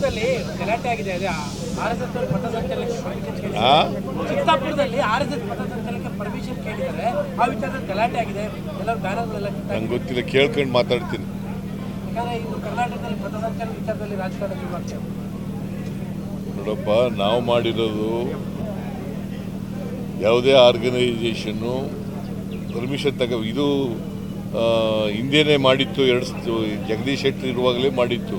ಚಿತ್ತಾಪುರದಲ್ಲಿ ಗಲಾಟೆ ಆಗಿದೆ. ಅದೇ ಆರ್ ಎಸ್ ಎಸ್ ಪಥಸಂಚಲನಕ್ಕೆ ಪರ್ಮಿಷನ್ ಕೇಳಿದ್ದಾರೆ. ಆ? ಚಿತ್ತಾಪುರದಲ್ಲಿ ಆರ್ ಎಸ್ ಎಸ್ ಪಥಸಂಚಲನಕ್ಕೆ ಪರ್ಮಿಷನ್ ಕೇಳಿದ್ದಾರೆ. ಆ ವಿಚಾರದಲ್ಲಿ ಗಲಾಟೆ ಆಗಿದೆ. ಎಲ್ಲರೂ ಬ್ಯಾನರ್ಗಳೆಲ್ಲ ಕಿತ್ತಾಗಿದೆ ನಂಗೆ ಗೊತ್ತಿಲ್ಲ ಕೇಳ್ಕೊಂಡು ಮಾತಾಡ್ತೀನಿ. ಯಾಕಂದ್ರೆ ಇನ್ನು ಕರ್ನಾಟಕದಲ್ಲಿ ಪಥಸಂಚಲನ ವಿಚಾರದಲ್ಲಿ ರಾಜಕಾರಣ ಶುರುವಾಗ್ತದೆ ನೋಡಪ್ಪ ನಾವು ಮಾಡಿರೋದು ಯಾವುದೇ ಆರ್ಗನೈಸೇಷನ್ನು ಪರ್ಮಿಷನ್ ತಗ ಇದು ಹಿಂದೇನೆ ಮಾಡಿತ್ತು ಎರಡು ಜಗದೀಶ್ ಶೆಟ್ಟರ್ ಇರುವಾಗಲೇ ಮಾಡಿತ್ತು.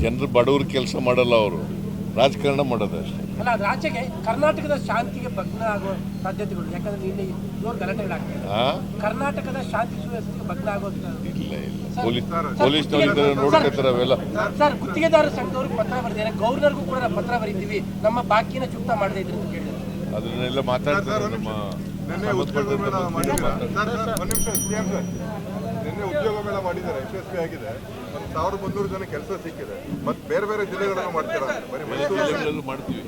ಜನರು ಬಡವರು ಕೆಲಸ ಮಾಡಲ್ಲ ಅವರು. ರಾಜಕಾರಣ ಮಾಡೋದು ಅಷ್ಟೇ. ಅಲ್ಲ ಅದು ಆಚೆಗೆ ಕರ್ನಾಟಕದ ಶಾಂತಿಗೆ ಭಗ್ನ ಆಗುವ ಸಾಧ್ಯತೆಗಳು ಯಾಕಂದ್ರೆ ಇಲ್ಲಿ ಜೋರು ಗಲಾಟೆಗಳಾಗ್ತದೆ ಆ? ಕರ್ನಾಟಕದ ಶಾಂತಿ ಸುವ್ಯವಸ್ಥೆಗೆ ಭಗ್ನ ಆಗೋ ಇಲ್ಲ ಇಲ್ಲ. ಪೊಲೀಸ್ ನೋಡ್ಕೊತಾರೆ ಅವೆಲ್ಲ. ಸರ್ ಗುತ್ತಿಗೆದಾರ ಸಂಘದವ್ರಿಗೆ ಪತ್ರ ಬರೆದಿದ್ದಾರೆ. ಗೌರ್ನರ್ಗೂ ಕೂಡ ಪತ್ರ ಬರೀತೀವಿ. ನಮ್ಮ ಬಾಕಿನ ಚುಕ್ತ ಮಾಡದೇ ಇದ್ರೆ ಅಂತ ಕೇಳಿದ್ದಾರೆ. ಅದನ್ನೆಲ್ಲ ಮಾತಾಡ್ತಾರೆ ನಮ್ಮ ನಿನ್ನೆ ಉದ್ಯೋಗ ಮೇಳ ಮಾಡಿದ್ದಾರೆ, ಯಶಸ್ವಿ ಆಗಿದೆ. ಒಂದು ಸಾವಿರದ ಮುನ್ನೂರು ಜನ ಕೆಲಸ ಸಿಕ್ಕಿದೆ. ಮತ್ತೆ ಬೇರೆ ಬೇರೆ ಜಿಲ್ಲೆಗಳನ್ನು ಮಾಡ್ತೀರಾ? ಬರೀ ಮೈಸೂರು ಮಾಡ್ತೀವಿ.